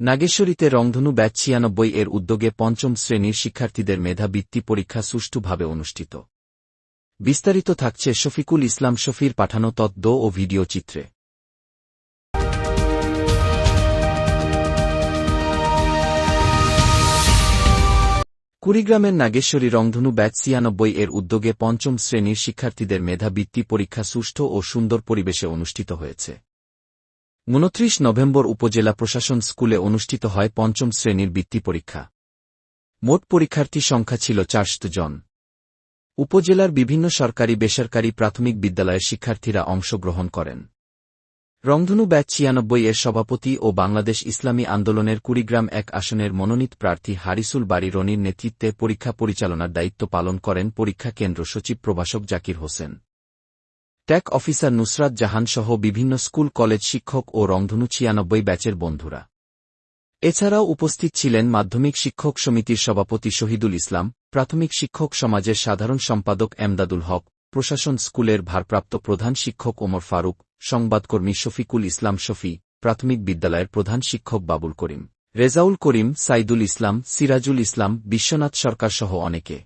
নাগেশ্বরীতে রংধনু ব্যাচ ছিয়ানব্বই এর উদ্যোগে পঞ্চম শ্রেণির শিক্ষার্থীদের মেধা বৃত্তি পরীক্ষা সুষ্ঠুভাবে অনুষ্ঠিত। বিস্তারিত থাকছে শফিকুল ইসলাম শফির পাঠানো তত্ত্ব ও ভিডিও চিত্রে। কুড়িগ্রামের নাগেশ্বরী রংধনু ব্যাচ ছিয়ানব্বই এর উদ্যোগে পঞ্চম শ্রেণির শিক্ষার্থীদের মেধা বৃত্তি পরীক্ষা সুষ্ঠু ও সুন্দর পরিবেশে অনুষ্ঠিত হয়েছে। উনত্রিশ নভেম্বর উপজেলা প্রশাসন স্কুলে অনুষ্ঠিত হয় পঞ্চম শ্রেণির বৃত্তি পরীক্ষা। মোট পরীক্ষার্থী সংখ্যা ছিল চারশো জন। উপজেলার বিভিন্ন সরকারি বেসরকারি প্রাথমিক বিদ্যালয়ের শিক্ষার্থীরা অংশগ্রহণ করেন। রংধনু ব্যাচ ছিয়ানব্বই এর সভাপতি ও বাংলাদেশ ইসলামী আন্দোলনের কুড়িগ্রাম এক আসনের মনোনীত প্রার্থী হারিসুল বাড়ি রনির নেতৃত্বে পরীক্ষা পরিচালনার দায়িত্ব পালন করেন পরীক্ষা কেন্দ্র সচিব প্রভাষক জাকির হোসেন। ট্যাক অফিসার নুসরাত জাহান সহ বিভিন্ন স্কুল, কলেজ শিক্ষক ও রংধনু ছিয়ানব্বই ব্যাচের বন্ধুরা। এছাড়াও উপস্থিত ছিলেন মাধ্যমিক শিক্ষক সমিতির সভাপতি শহীদুল ইসলাম, প্রাথমিক শিক্ষক সমাজের সাধারণ সম্পাদক এমদাদুল হক, প্রশাসন স্কুলের ভারপ্রাপ্ত প্রধান শিক্ষক ওমর ফারুক, সংবাদকর্মী শফিকুল ইসলাম শফি, প্রাথমিক বিদ্যালয়ের প্রধান শিক্ষক বাবুল করিম, রেজাউল করিম, সাইদুল ইসলাম, সিরাজুল ইসলাম, বিশ্বনাথ সরকার সহ অনেকে।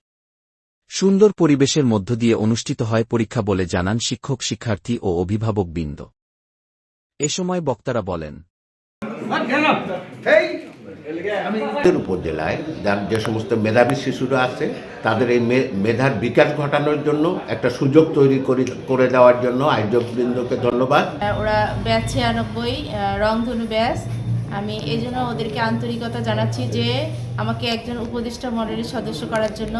সুন্দর পরিবেশের মধ্য দিয়ে অনুষ্ঠিত হয় পরীক্ষা বলে জানান শিক্ষক শিক্ষার্থী ও অভিভাবকবৃন্দ এ সময় বক্তারা বলেন উপজেলায় যার যে সমস্ত মেধাবী শিশুরা আছে তাদের এই মে- মেধার বিকাশ ঘটানোর জন্য একটা সুযোগ তৈরি করি- করে দেওয়ার জন্য আয়োজকবৃন্দকে ধন্যবাদ। ওরা ব্যাচ ছিয়ানব্বই রংধনু ব্যাচ। আমি এই জন্য ওদেরকে আন্তরিকতা জানাচ্ছি যে আমাকে একজন উপদেষ্টা মডেলের সদস্য করার জন্য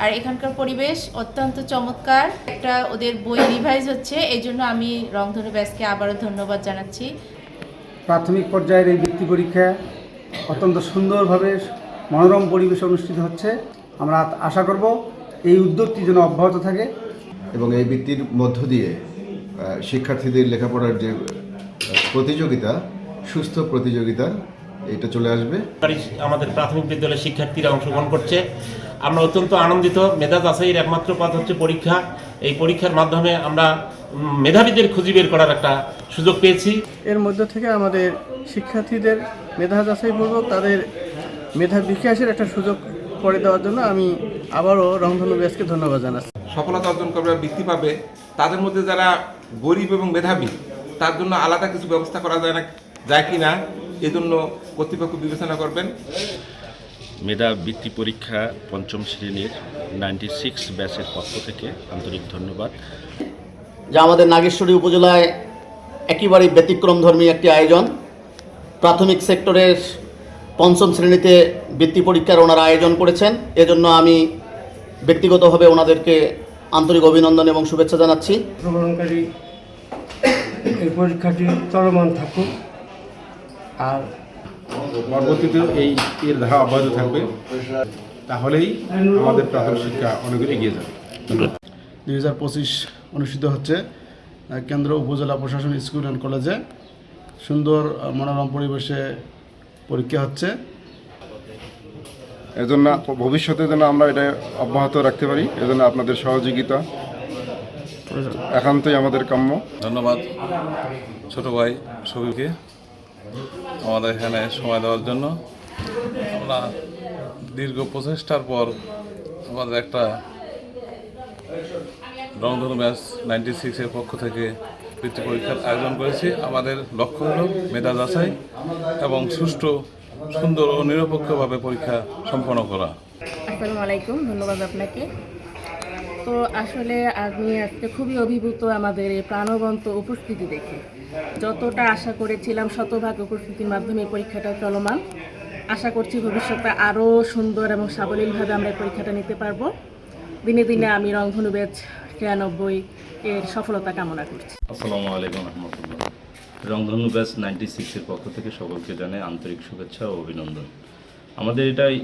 আর এখানকার পরিবেশ অত্যন্ত চমৎকার। একটা ওদের বই রিভাইজ হচ্ছে এই জন্য আমি রংধনু ব্যাসকে আবারও ধন্যবাদ জানাচ্ছি। প্রাথমিক পর্যায়ের এই বৃত্তি পরীক্ষা অত্যন্ত সুন্দরভাবে মনোরম পরিবেশে অনুষ্ঠিত হচ্ছে। আমরা আশা করব এই উদ্যোগটি যেন অব্যাহত থাকে। এবং এই বৃত্তির মধ্য দিয়ে শিক্ষার্থীদের লেখাপড়ার যে প্রতিযোগিতা সুস্থ প্রতিযোগিতা এটা চলে আসবে। আমাদের প্রাথমিক বিদ্যালয়ের শিক্ষার্থীরা অংশগ্রহণ করছে। আমরা অত্যন্ত আনন্দিত। মেধা যাচাইয়ের একমাত্র পথ হচ্ছে পরীক্ষা। এই পরীক্ষার মাধ্যমে আমরা মেধাবীদের খুঁজি বের করার একটা সুযোগ পেয়েছি। এর মধ্য থেকে আমাদের শিক্ষার্থীদের মেধা যাচাইপূর্বক তাদের মেধা বিকাশের একটা সুযোগ করে দেওয়ার জন্য আমি আবারও রংধনু ব্যাসকে ধন্যবাদ জানাচ্ছি। সফলতা অর্জন করবে বৃত্তি পাবে তাদের মধ্যে যারা গরিব এবং মেধাবী তার জন্য আলাদা কিছু ব্যবস্থা করা যায় না যায় কি না এজন্য কর্তৃপক্ষ বিবেচনা করবেন। মেধা বৃত্তি পরীক্ষা পঞ্চম শ্রেণির নাইনটি সিক্স ব্যাচের পক্ষ থেকে আন্তরিক ধন্যবাদ। যা আমাদের নাগেশ্বরী উপজেলায় একেবারেই ব্যতিক্রমধর্মী একটি আয়োজন। প্রাথমিক সেক্টরের পঞ্চম শ্রেণীতে বৃত্তি পরীক্ষার ওনারা আয়োজন করেছেন। এজন্য আমি ব্যক্তিগতভাবে ওনাদেরকে আন্তরিক অভিনন্দন এবং শুভেচ্ছা জানাচ্ছি। এই পরীক্ষাটি চলমান থাকুক। আর পরবর্তীতে এই এর ধারা অব্যাহত থাকবে। তাহলেই আমাদের প্রাথমিক শিক্ষা অনেক এগিয়ে যাবে। দুই হাজার পঁচিশ অনুষ্ঠিত হচ্ছে কেন্দ্র উপজেলা প্রশাসন স্কুল অ্যান্ড কলেজে। সুন্দর মনোরম পরিবেশে পরীক্ষা হচ্ছে। এজন্য ভবিষ্যতে যেন আমরা এটা অব্যাহত রাখতে পারি এজন্য আপনাদের সহযোগিতা। একান্তই আমাদের কাম্য। ধন্যবাদ ছোট ভাই ছবিকে। আমাদের এখানে সময় দেওয়ার জন্য। আমরা দীর্ঘ প্রচেষ্টার পর আমাদের একটা রংধনু ম্যাচ নাইনটি সিক্সের পক্ষ থেকে বৃত্তি পরীক্ষার আয়োজন করেছি। আমাদের লক্ষ্য হল মেধা যাচাই এবং সুষ্ঠু, সুন্দর ও নিরপেক্ষভাবে পরীক্ষা সম্পন্ন করা। আসসালামু আলাইকুম, ধন্যবাদ আপনাকে। তো আসলে আমি আজকে খুবই অভিভূত আমাদের এই প্রাণবন্ত উপস্থিতি দেখে। যতটা আশা করেছিলাম শতভাগ উপস্থিতির মাধ্যমে পরীক্ষাটা চলমান, আশা করছি ভবিষ্যতে আরও সুন্দর এবং সাবলীলভাবে আমরা পরীক্ষাটা নিতে পারব। দিনে দিনে আমি রংধনু ব্যাচ ছিয়ানব্বই এর সফলতা কামনা করছি। আসসালামু আলাইকুম রহমতুল্লাহ। রংধনু ব্যাচ নাইনটি সিক্সের পক্ষ থেকে সকলকে জানাই আন্তরিক শুভেচ্ছা ও অভিনন্দন। আমাদের এটাই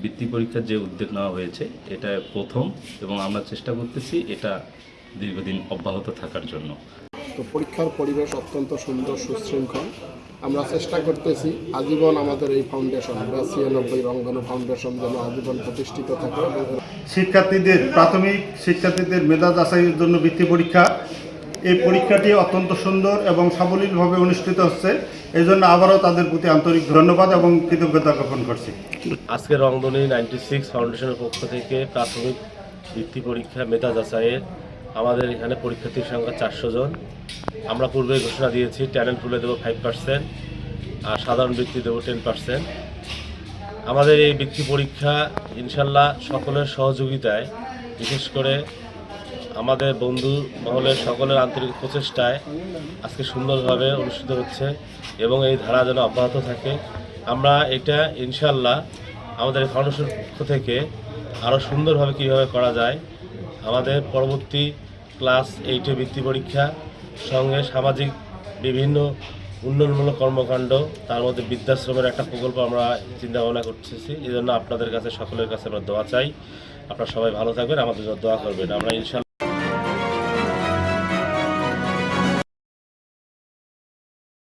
বৃত্তি পরীক্ষার যে উদ্যোগ নেওয়া হয়েছে এটা প্রথম এবং আমরা চেষ্টা করতেছি এটা দীর্ঘদিন অব্যাহত থাকার জন্য। তো পরীক্ষার পরিবেশ অত্যন্ত সুন্দর সুশৃঙ্খল। আমরা চেষ্টা করতেছি আজীবন আমাদের এই ফাউন্ডেশন বা ছিয়ানব্বই রংধনু ফাউন্ডেশন যেন আজীবন প্রতিষ্ঠিত থাকে। শিক্ষার্থীদের প্রাথমিক শিক্ষার্থীদের মেধা যাচাইয়ের জন্য বৃত্তি পরীক্ষা এই পরীক্ষাটি অত্যন্ত সুন্দর এবং সাবলীলভাবে অনুষ্ঠিত হচ্ছে। এই জন্য আবারও তাদের প্রতি আন্তরিক ধন্যবাদ এবং কৃতজ্ঞতা জ্ঞাপন করছি। আজকে রংধনী নাইনটি সিক্স ফাউন্ডেশনের পক্ষ থেকে প্রাথমিক বৃত্তি পরীক্ষা মেধা যাচাইয়ের আমাদের এখানে পরীক্ষার্থীর সংখ্যা চারশো জন। আমরা পূর্বে ঘোষণা দিয়েছি ট্যালেন্ট পুলে দেবো ফাইভ পার্সেন্ট আর সাধারণ বৃত্তি দেবো টেন পার্সেন্ট আমাদের এই বৃত্তি পরীক্ষা ইনশাল্লাহ সকলের সহযোগিতায়, বিশেষ করে আমাদের বন্ধু মহলের সকলের আন্তরিক প্রচেষ্টায় আজকে সুন্দরভাবে অনুষ্ঠিত হচ্ছে এবং এই ধারা যেন অব্যাহত থাকে। আমরা এটা ইনশাল্লাহ আমাদের ফাউন্ডেশন পক্ষ থেকে আরও সুন্দরভাবে কীভাবে করা যায়, আমাদের পরবর্তী ক্লাস এইটে বৃত্তি পরীক্ষা, সঙ্গে সামাজিক বিভিন্ন উন্নয়নমূলক কর্মকাণ্ড, তার মধ্যে বৃদ্ধাশ্রমের একটা প্রকল্প আমরা চিন্তা ভাবনা করতেছি। এই জন্য আপনাদের কাছে, সকলের কাছে আমরা দোয়া চাই। আপনারা সবাই ভালো থাকবেন, আমাদের জন্য দোয়া করবেন। আমরা ইনশাল্লাহ